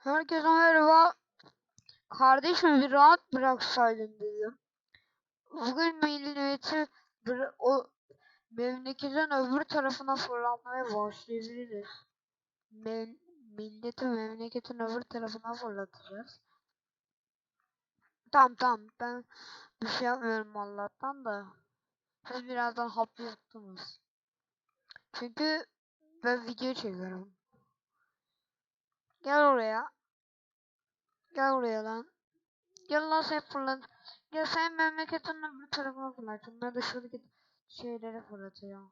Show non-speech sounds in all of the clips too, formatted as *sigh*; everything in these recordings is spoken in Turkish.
Herkese merhaba. Kardeşim bir rahat bıraksaydın dedim. Bugün bıra- o memleketin öbür tarafına fırlatmaya başlayabiliriz. Mem milleti memleketin öbür tarafına fırlatacağız. Tamam tamam ben bir şey yapmıyorum Allah'tan da. Siz birazdan hap yuttunuz. Çünkü ben video çekiyorum. Gel oraya. Gel oraya lan. Gel lan sen fırlat. Gel sen memleketin öbür tarafına fırlat. Bunlar da şuradaki şeylere fırlatıyor.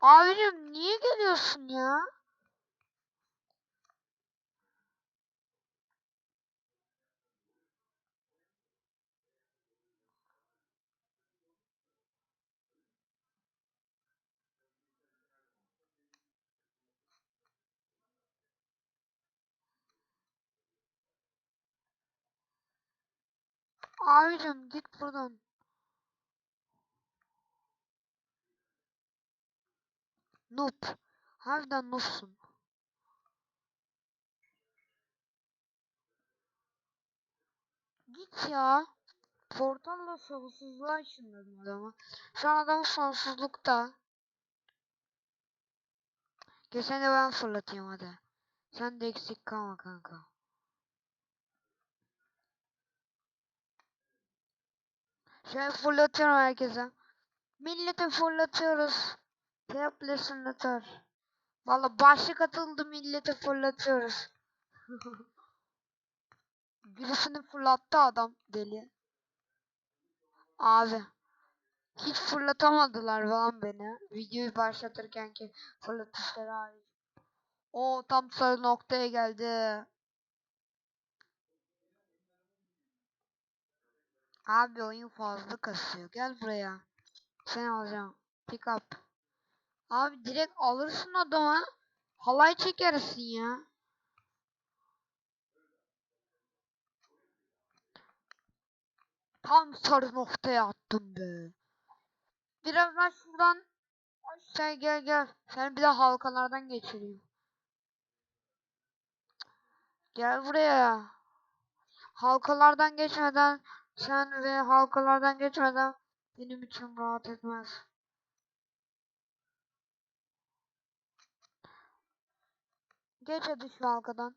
Abicim niye geliyorsun ya? Abicim git buradan. Noob. Harbiden noobsun. Git ya. Portalla sonsuzluğa ışınladım adamı. Şu an adam sonsuzlukta. Geçen de ben fırlatayım hadi. Sen de eksik kalma kanka. Şöyle fırlatıyorum herkese. Milleti fırlatıyoruz. Tablet Valla başlık atıldı milleti fırlatıyoruz. *laughs* Birisini fırlattı adam deli. Abi. Hiç fırlatamadılar falan beni. Videoyu başlatırken ki fırlatışları hariç. O tam sarı noktaya geldi. Abi oyun fazla kasıyor. Gel buraya. Sen alacağım. Pick up. Abi direkt alırsın adama. Halay çekersin ya. Tam sarı noktaya attım be. Birazdan şuradan sen gel gel. Sen bir de halkalardan geçireyim. Gel buraya. Halkalardan geçmeden sen ve halkalardan geçmeden benim için rahat etmez. Geç hadi şu halkadan.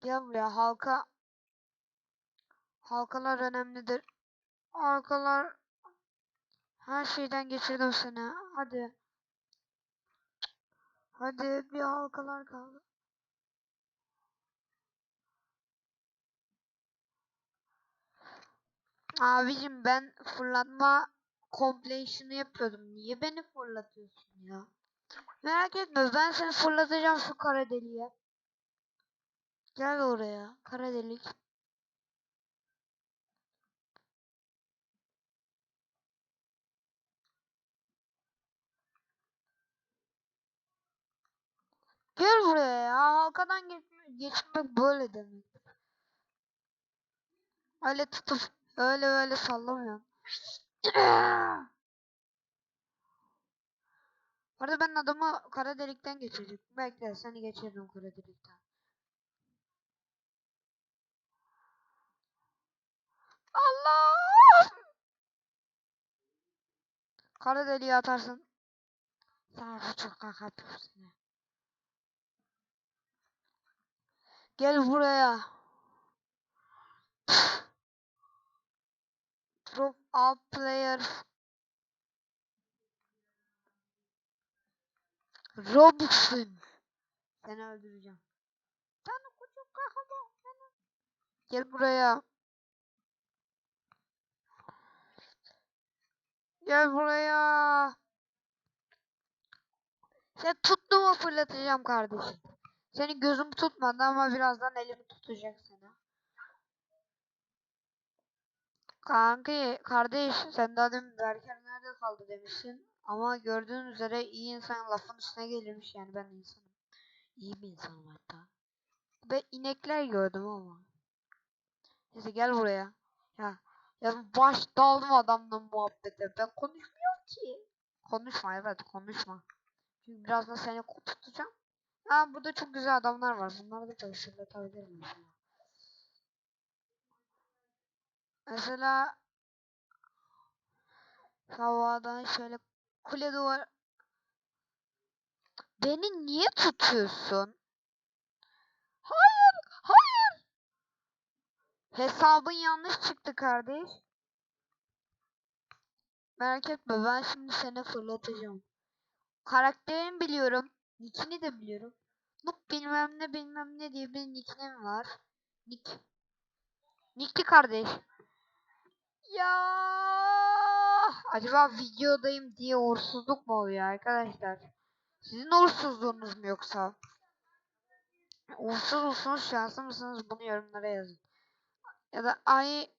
Gel buraya halka. Halkalar önemlidir. Halkalar her şeyden geçirdim seni. Hadi. Hadi bir halkalar kaldı. Abicim ben fırlatma completion'ı yapıyordum. Niye beni fırlatıyorsun ya? Merak etme ben seni fırlatacağım şu kara deliğe. Gel oraya kara delik. Gel buraya ya. Halkadan geçmek, geçmek böyle demek. Öyle tutup öyle öyle sallamıyorum. Bu arada ben adamı kara delikten geçirecektim. Bekle seni geçiririm kara delikten. Allah! Kara deliğe atarsın. Sana çok seni. Gel buraya. Drop all player. Robux'un. Seni öldüreceğim. Sana küçük kaka seni. Gel buraya. Gel buraya. Sen tuttu mu fırlatacağım kardeşim. Senin gözüm tutmadı ama birazdan elimi tutacak seni. Kanki kardeş sen daha demin Berker nerede kaldı demişsin. Ama gördüğün üzere iyi insan lafın üstüne gelirmiş yani ben insanım. İyi bir insanım hatta. Ve inekler gördüm ama. Neyse gel buraya. Ya ya baş daldım adamla muhabbete. Ben konuşmuyorum ki. Konuşma evet konuşma. Çünkü biraz da seni tutacağım. Ha burada çok güzel adamlar var. Bunları da çalıştırabilirim mesela. Havadan şöyle kule duvar Beni niye tutuyorsun? Hayır, hayır. Hesabın yanlış çıktı kardeş. Merak etme ben şimdi seni fırlatacağım. Karakterini biliyorum. Nickini de biliyorum. Noob bilmem ne bilmem ne diye bir nickname var. Nick. Nickli kardeş. Ya acaba videodayım diye uğursuzluk mu oluyor arkadaşlar? Sizin uğursuzluğunuz mu yoksa? Uğursuz musunuz, şanslı mısınız? Bunu yorumlara yazın. Ya da ay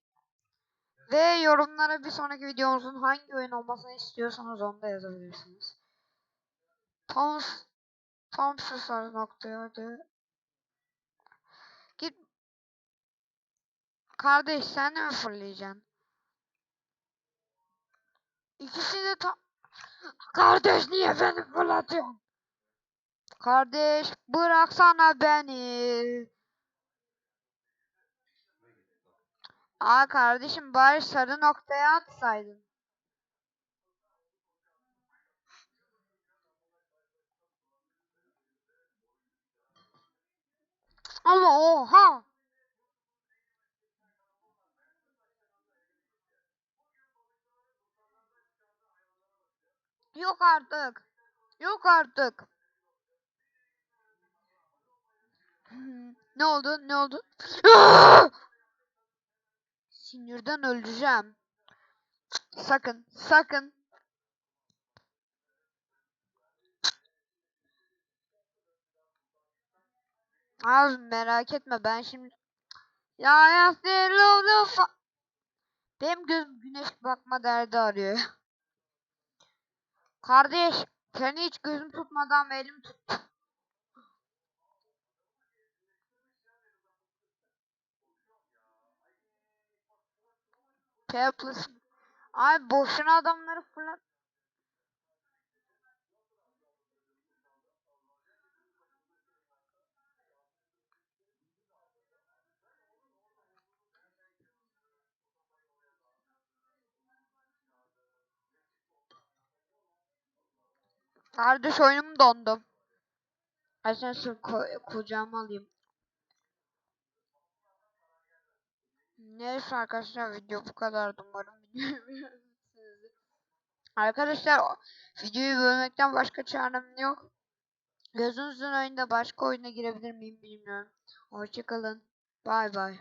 ve yorumlara bir sonraki videomuzun hangi oyun olmasını istiyorsanız onu da yazabilirsiniz. Sarı noktaya hadi. Git. Kardeş sen mi fırlayacaksın? İkisi de tam... Kardeş niye beni fırlatıyorsun? Kardeş bıraksana beni. Aa kardeşim bari sarı noktaya atsaydın. Ama oha. Yok artık. Yok artık. Ne oldu? Ne oldu? *gasps* Sinirden öldüreceğim. Sakın, sakın. Az merak etme ben şimdi ya ya Benim gözüm güneş bakma derdi arıyor. Kardeş seni hiç gözüm tutmadan elim tuttu. Helpless. Ay boşuna adamları fırlat. Kardeş oyunum dondu. Asansör ko kucağıma alayım. Neyse arkadaşlar video bu kadar umarım *laughs* Arkadaşlar videoyu bölmekten başka çarem yok. Gözünüzün oyunda başka oyuna girebilir miyim bilmiyorum. Hoşçakalın. Bay bay.